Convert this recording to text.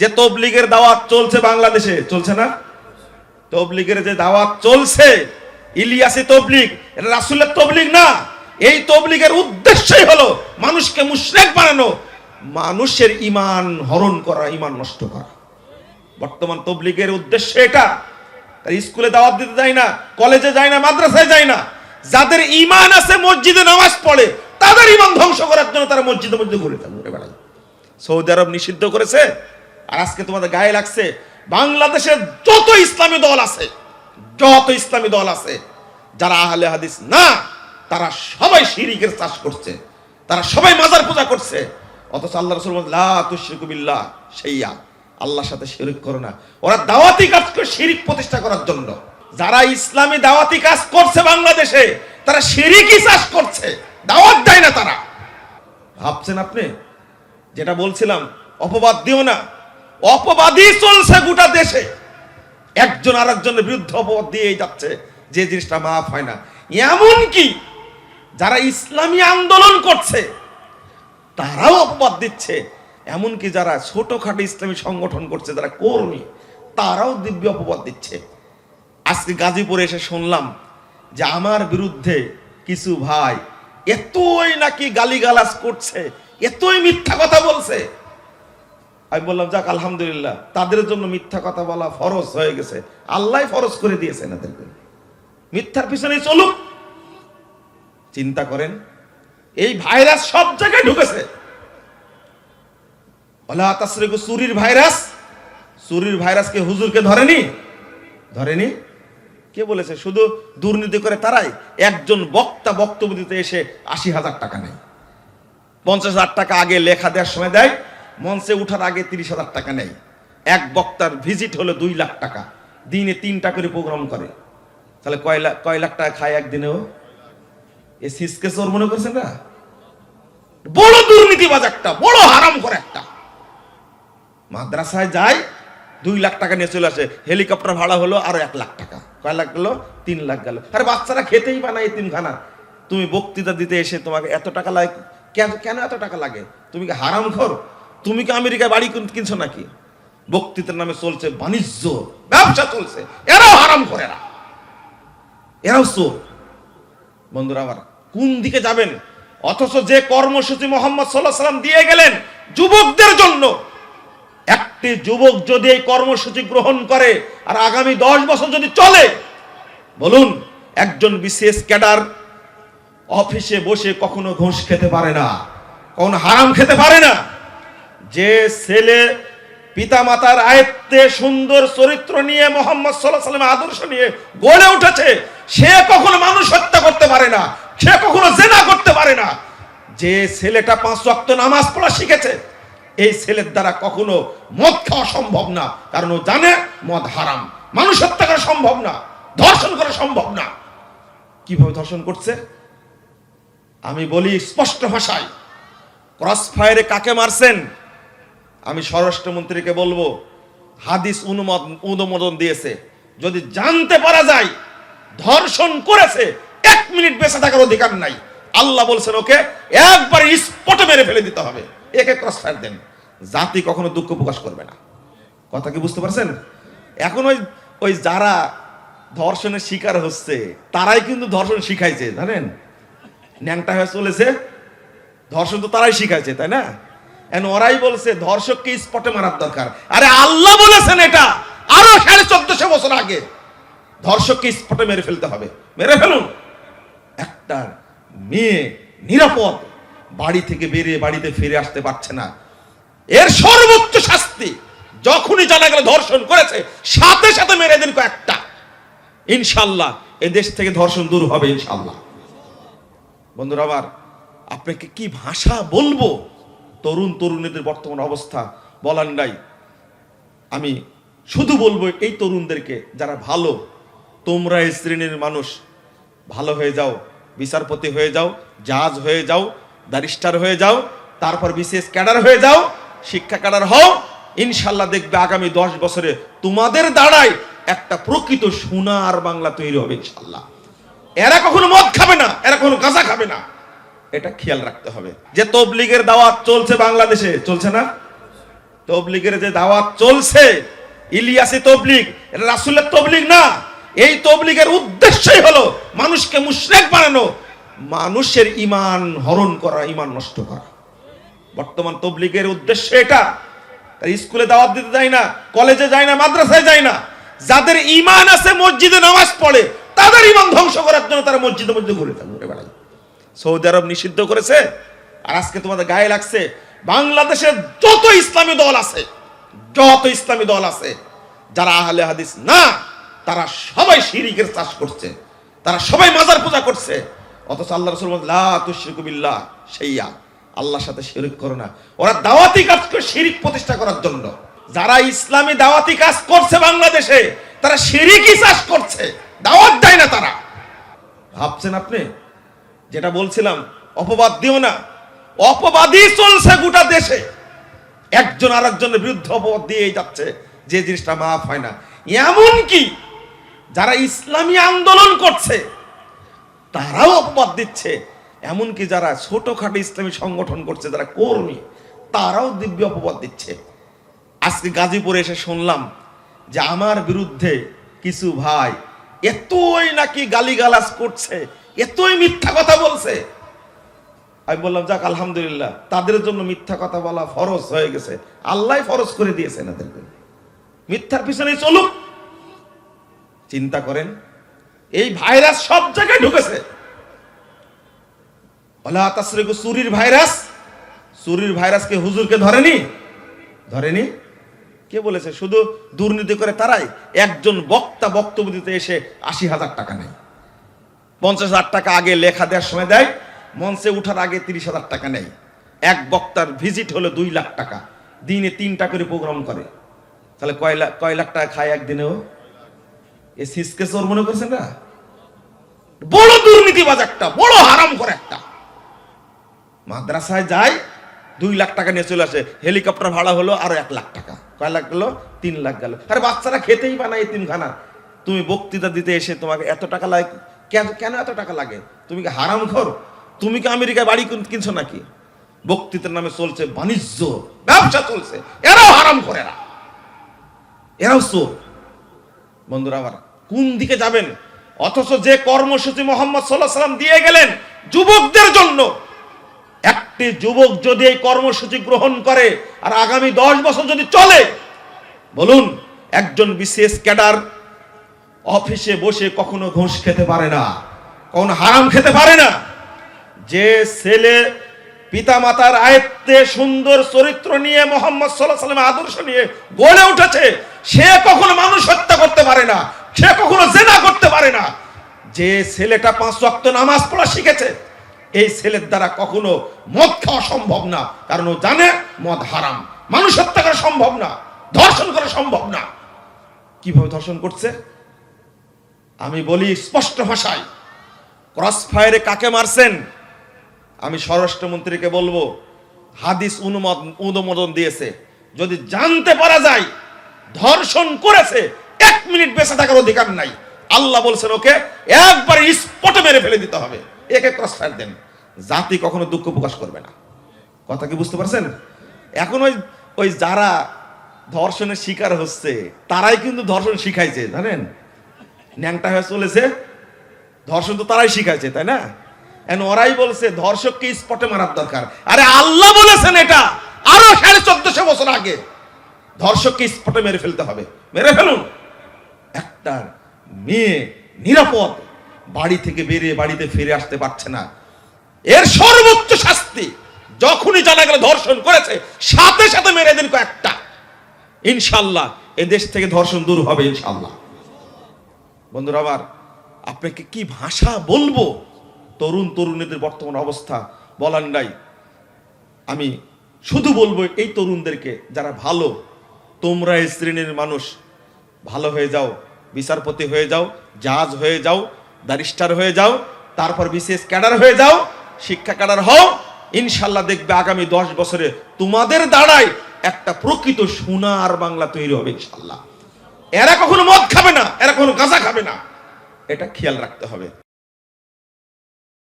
যে তবলিগের দাওয়াত চলছে বাংলাদেশে, চলছে না? তবলিগের যে দাওয়াত চলছে, ইলিয়াসি তবলিগ, এটা রাসুলের তবলিগ না। এই তবলিগের উদ্দেশ্যই হলো মানুষকে মুশরিক বানানো, মানুষের ইমান হরণ করা ইমান নষ্ট করা। বর্তমান তবলিগের উদ্দেশ্য এটা। তার স্কুলে দাওয়াত দিতে যায় না, কলেজে যায় না, মাদ্রাসায় যায় না। যাদের ইমান আছে মসজিদে নামাজ পড়ে, তাদের ইমান ধ্বংস করার জন্য তারা মসজিদে মসজিদে ঘুরে ঘুরে বেড়ায়। সৌদি আরব নিষিদ্ধ করেছে আর আজকে তোমাদের গায়ে লাগছে বাংলাদেশের যত ইসলামী দল আছে যত ইসলামী দল আছে যারা আহলে হাদিস না তারা সবাই শিরিকের চাষ করছে তারা সবাই মাজার পূজা করছে। অথচ আল্লাহ রসুল বলেন, লা তুশরিকু বিল্লাহ সেইয়া আল্লাহর সাথে শিরিক করো না। ওরা দাওয়াতি কাজ করে শিরিক প্রতিষ্ঠা করার জন্য। যারা ইসলামী দাওয়াতি কাজ করছে বাংলাদেশে তারা শিরিকই চাষ করছে। দাওয়াত দেয় না তারা। ভাবছেন আপনি? যেটা বলছিলাম অপবাদ দিও না। অপবাদই চলছে গোটা দেশে। একজন আর একজনের বিরুদ্ধে অপবাদ দিয়েই যাচ্ছে, যে জিনিসটা মাফ হয় না। এমন কি যারা ইসলামী আন্দোলন করছে, তারাও অপবাদ দিচ্ছে। এমনকি যারা ছোটখাটো ইসলামী সংগঠন করছে, যারা কর্মী তারাও দিব্য অপবাদ দিচ্ছে। আজকে গাজীপুরে এসে শুনলাম যে আমার বিরুদ্ধে কিছু ভাই এতই নাকি গালিগালাজ করছে, এতই মিথ্যা কথা বলছে আমি বললাম, যাক, আলহামদুলিল্লাহ, তাদের জন্য মিথ্যা কথা বলা ফরজ হয়ে গেছে। আল্লাহ ফরজ করে দিয়েছেন এদেরকে মিথ্যার পিছনে চলুক চিন্তা করেন, এই ভাইরাস সব জায়গায় ঢুকেছে। ওলা তাসরিকু চুরির ভাইরাস। চুরির ভাইরাসকে হুজুরকে ধরেনি? ধরেনি? কে বলেছে? শুধু দুর্নীতি করে তারাই। একজন বক্তা বক্তব্য দিতে এসে আশি হাজার টাকা নেয়। পঞ্চাশ হাজার টাকা আগে লেখা দেওয়ার সময় দেয়। মঞ্চে উঠার আগে তিরিশ হাজার টাকা নেয়। এক বক্তার ভিজিট হলো দুই লাখ টাকা। দিনে তিনটা করে প্রোগ্রাম করে। তাহলে কয় লাখ কয় লাখ টাকা খায় একদিনেও এ সিসকে চোর মনে করছেন না? বড় দুর্নীতিবাজ একটা, বড় হারাম করে একটা। মাদ্রাসায় যায়, দুই লাখ টাকা নিয়ে চলে আসে। হেলিকপ্টার ভাড়া হলো আরও এক লাখ টাকা। কয় লাখ গেল? তিন লাখ গেল। আরে বাচ্চারা খেতেই পায় এই তিনখানা। তুমি বক্তৃতা দিতে এসে তোমাকে এত টাকা লাগে কেন কেন এত টাকা লাগে? তুমি কি হারাম খর? তুমি কি আমেরিকায় বাড়ি কিনছো নাকি? বক্তৃতার নামে চলছে বাণিজ্য, ব্যবসা চলছে, এরাও হারাম করে না। এরাও চোর। বন্ধুরা, আবার কোন দিকে যাবেন? অথচ যে কর্মসূচি মোহাম্মদ সাল্লাহ সাল্লাম দিয়ে গেলেন যুবকদের জন্য, একটি যুবক যদি এই কর্মসূচি গ্রহণ করে আর আগামী দশ বছর যদি চলে, বলুন, একজন বিশেষ ক্যাডার অফিসে বসে কখনো ঘুষ খেতে পারে না, কখনো হারাম খেতে পারে না। যে ছেলে পিতামাতার আয়ত্তে সুন্দর চরিত্র নিয়ে মোহাম্মদ সাল্লাহ আদর্শ নিয়ে গড়ে উঠেছে, সে কখনো মানুষ হত্যা করতে পারে না, সে কখনো জেনা করতে পারে না। যে ছেলেটা পাঁচ ওয়াক্ত নামাজ পড়া শিখেছে, এই ছেলের দ্বারা কখনো মদ খাওয়া সম্ভব না, কারণ ও জানে মদ হারাম। মানুষ হত্যা করা সম্ভব না, ধর্ষণ করা সম্ভব না। কীভাবে ধর্ষণ করছে? আমি বলি স্পষ্ট ভাষায়। ক্রস ফায়ারে কাকে মারছেন? আমি স্বরাষ্ট্রমন্ত্রীকে বলব, হাদিস অনুমোদন অনুমোদন দিয়েছে। যদি জানতে পারা যায়, ধর্ষণ করেছে, এক মিনিট বেঁচে থাকার অধিকার নাই। আল্লাহ বলছেন, ওকে, একবার স্পটে মেরে ফেলে দিতে হবে। একে ক্রস ফায়ার দেন। জাতি কখনো দুঃখ প্রকাশ করবে না। কথা কি বুঝতে পারছেন? এখন ওই ওই যারা ধর্ষণের শিকার হচ্ছে, তারাই কিন্তু ধর্ষণ শিখাইছে, জানেন? ন্যাংটা হয়ে চলেছে, ধর্ষণ তো তারাই শিখাইছে, তাই না? এখন ওরাই বলছে, ধর্ষককে স্পটে মারার দরকার। আরে আল্লাহ বলেছেন এটা, আরও সাড়ে চোদ্দশো বছর আগে। ধর্ষককে স্পটে মেরে ফেলতে হবে। মেরে ফেলুন। একটা মেয়ে নিরাপদ বাড়ি থেকে বেরিয়ে বাড়িতে ফিরে আসতে পারছে না। এর সর্বোচ্চ শাস্তি যখনই জানা গেল ধর্ষণ করেছে, সাথে সাথে মেরে দিন কয়েকটা। ইনশাল্লাহ এ দেশ থেকে ধর্ষণ দূর হবে ইনশাল্লাহ। বন্ধুরা আবার আপনাকে কি ভাষা বলব? তরুণ তরুণীদের বর্তমান অবস্থা বলার নাই। আমি শুধু বলব এই তরুণদেরকে, যারা ভালো, তোমরা এই শ্রেণির মানুষ, ভালো হয়ে যাও, বিচারপতি হয়ে যাও, জাজ হয়ে যাও, ব্যারিস্টার হয়ে যাও, তারপর বিশেষ ক্যাডার হয়ে যাও, শিক্ষা ক্যাডার হও, ইনশাল্লাহ দেখবে আগামী দশ বছরে তোমাদের দ্বারাই একটা প্রকৃত সোনার বাংলা তৈরি হবে ইনশাল্লাহ। এরা কখনো মদ খাবে না, এরা কখনো গাঁজা খাবে না। এটা খেয়াল রাখতে হবে। যে তবলিগের দাওয়াত চলছে বাংলাদেশে, চলছে না? তবলিগের যে দাওয়াত চলছে, ইলিয়াসি তবলিগ রাসুলের তবলিগ না। এই তবলিগের উদ্দেশ্যই হলো মানুষকে মুশরেক বানানো, মানুষের ইমান হরণ করা ইমান নষ্ট করা। বর্তমান তবলিগের উদ্দেশ্য এটা। স্কুলে দাওয়াত দিতে যায় না, কলেজে যায় না, মাদ্রাসায় যায় না। যাদের ইমান আছে মসজিদে নামাজ পড়ে, তাদের ইমান ধ্বংস করার জন্য তারা মসজিদে মধ্যে ঘুরে থাকে ঘুরে বেড়ায়। সৌদি আরব নিষিদ্ধ করেছে আর আজকে তোমাদের গায়ে লাগছে বাংলাদেশের যত ইসলামী দল আছে যত ইসলামী দল আছে যারা আহলে হাদিস না তারা সবাই শিরিকের চাষ করছে তারা সবাই মাজার পূজা করছে অথচ আল্লাহ রসুল বলেন, লা তুশরিকু বিল্লাহ সেইয়া আল্লাহর সাথে শিরিক করো না। ওরা দাওয়াতি কাজ করে শিরিক প্রতিষ্ঠা করার জন্য। যারা ইসলামী দাওয়াতি কাজ করছে বাংলাদেশে তারা শিরিকই চাষ করছে দাওয়াত দেয় না তারা। ভাবছেন আপনি? যেটা বলছিলাম, অপবাদ দিও না। অপবাদই চলছে গোটা দেশে। একজন আর একজনের বিরুদ্ধে অপবাদ দিয়েই যাচ্ছে, যে জিনিসটা মাফ হয় না। এমন কি যারা ইসলামী আন্দোলন করছে, তারাও অপবাদ দিচ্ছে। এমনকি যারা ছোটখাটো ইসলামী সংগঠন করছে, যারা কর্মী, তারাও দিব্য অপবাদ দিচ্ছে। আজকে গাজীপুরে এসে শুনলাম যে আমার বিরুদ্ধে কিছু ভাই এতই নাকি গালিগালাজ করছে এতই মিথ্যা কথা বলছে। আমি বললাম, যাক, আলহামদুলিল্লাহ, তাদের জন্য মিথ্যা কথা বলা ফরজ হয়ে গেছে। আল্লাহ ফরজ করে দিয়েছেন এদেরকে। মিথ্যার পিছনে চলুক চিন্তা করেন, এই ভাইরাস সব জায়গায় ঢুকেছে। ওলা তাসরিকু চুরির ভাইরাস। চুরির ভাইরাসকে হুজুরকে ধরেনি? ধরেনি? কে বলেছে? শুধু দুর্নীতি করে তারাই? একজন বক্তা বক্তব্য দিতে এসে আশি হাজার টাকা নেয়। পঞ্চাশ হাজার টাকা আগে লেখা দেওয়ার সময় দেয়, মঞ্চে উঠার আগে তিরিশ হাজার টাকা নেয়। এক বক্তার ভিজিট হলো দুই লাখ টাকা। দিনে তিনটা করে প্রোগ্রাম করে। তাহলে কয় লাখ কয় লাখ টাকা খায় একদিনেও এ সিসকে চোর মনে করছেন না? বড় দুর্নীতিবাজ একটা, বড় হারাম করে একটা। মাদ্রাসায় যায়, দুই লাখ টাকা নিয়ে চলে আসে। হেলিকপ্টার ভাড়া হলো আরও এক লাখ টাকা। কয় লাখ গেল? তিন লাখ গেল। আরে বাচ্চারা খেতেই বানায় তিনখানা তুমি বক্তৃতা দিতে এসে তোমাকে এত টাকা লাগে কেন কেন এত টাকা লাগে? তুমি কি হারাম খর তুমি কি আমেরিকায় বাড়ি কিন- কিনছো নাকি? বক্তৃতার নামে চলছে বাণিজ্য, ব্যবসা চলছে। এরাও হারাম করে না এরাও চোর। বন্ধুরা আমার, কোন দিকে যাবেন? অথচ যে কর্মসূচি মোহাম্মদ সাল্লাহ সাল্লাম দিয়ে গেলেন যুবকদের জন্য, একটি যুবক যদি এই কর্মসূচি গ্রহণ করে আর আগামী দশ বছর যদি চলে, বলুন, একজন বিশেষ ক্যাডার অফিসে বসে কখনো ঘুষ খেতে পারে না, কখনো হারাম খেতে পারে না। যে ছেলে পিতামাতার আয়ত্তে সুন্দর চরিত্র নিয়ে মোহাম্মদ সাল্লাহ সাল্লামের আদর্শ নিয়ে গড়ে উঠেছে, সে কখনো মানুষ হত্যা করতে পারে না, সে কখনো জেনা করতে পারে না। যে ছেলেটা পাঁচ ওয়াক্ত নামাজ পড়া শিখেছে, এই ছেলের দ্বারা কখনো মদ খাওয়া সম্ভব না, কারণ ও জানে মদ হারাম। মানুষ হত্যা করা সম্ভব না, ধর্ষণ করা সম্ভব না। কীভাবে ধর্ষণ করছে? আমি বলি স্পষ্ট ভাষায়, ক্রস ফায়ারে কাকে মারছেন? আমি স্বরাষ্ট্রমন্ত্রীকে বলব, হাদিস অনুমোদন অনুমোদন দিয়েছে। যদি জানতে পারা যায়, ধর্ষণ করেছে, এক মিনিট বেঁচে থাকার অধিকার নাই। আল্লাহ বলছেন, ওকে একবার স্পটে মেরে ফেলে দিতে হবে। একে ক্রস ফায়ার দেন। জাতি কখনো দুঃখ প্রকাশ করবে না। কথা কি বুঝতে পারছেন? এখন ওই ওই যারা ধর্ষণের শিকার হচ্ছে, তারাই কিন্তু ধর্ষণ শিখাইছে, জানেন? ন্যাংটা হয়ে চলেছে। ধর্ষণ তো তারাই শিখাইছে, তাই না? এখন ওরাই বলছে, ধর্ষককে স্পটে মারার দরকার। আরে আল্লাহ বলেছেন এটা, আরও সাড়ে চোদ্দশো বছর আগে। ধর্ষককে স্পটে মেরে ফেলতে হবে। মেরে ফেলুন। একটা মেয়ে নিরাপদ বাড়ি থেকে বেরিয়ে বাড়িতে ফিরে আসতে পারছে না। এর সর্বোচ্চ শাস্তি যখনই জানা গেল ধর্ষণ করেছে, সাথে সাথে মেরে দিন কয়েকটা। ইনশাল্লাহ, এ দেশ থেকে ধর্ষণ দূর হবে, ইনশাল্লাহ। বন্ধুরা, আবার আপনাকে কি ভাষা বলব? তরুণ তরুণীদের বর্তমান অবস্থা বলার নাই। আমি শুধু বলব এই তরুণদেরকে, যারা ভালো, তোমরা এই শ্রেণির মানুষ, ভালো হয়ে যাও, বিচারপতি হয়ে যাও, জাজ হয়ে যাও, ব্যারিস্টার হয়ে যাও, তারপর বিশেষ ক্যাডার হয়ে যাও, শিক্ষা ক্যাডার হও, ইনশাল্লাহ দেখবে আগামী দশ বছরে তোমাদের দ্বারাই একটা প্রকৃত সোনার বাংলা তৈরি হবে, ইনশাল্লাহ। এরা কখনো মদ খাবে না এরা কখনো গাঁজা খাবে না। এটা খেয়াল রাখতে হবে।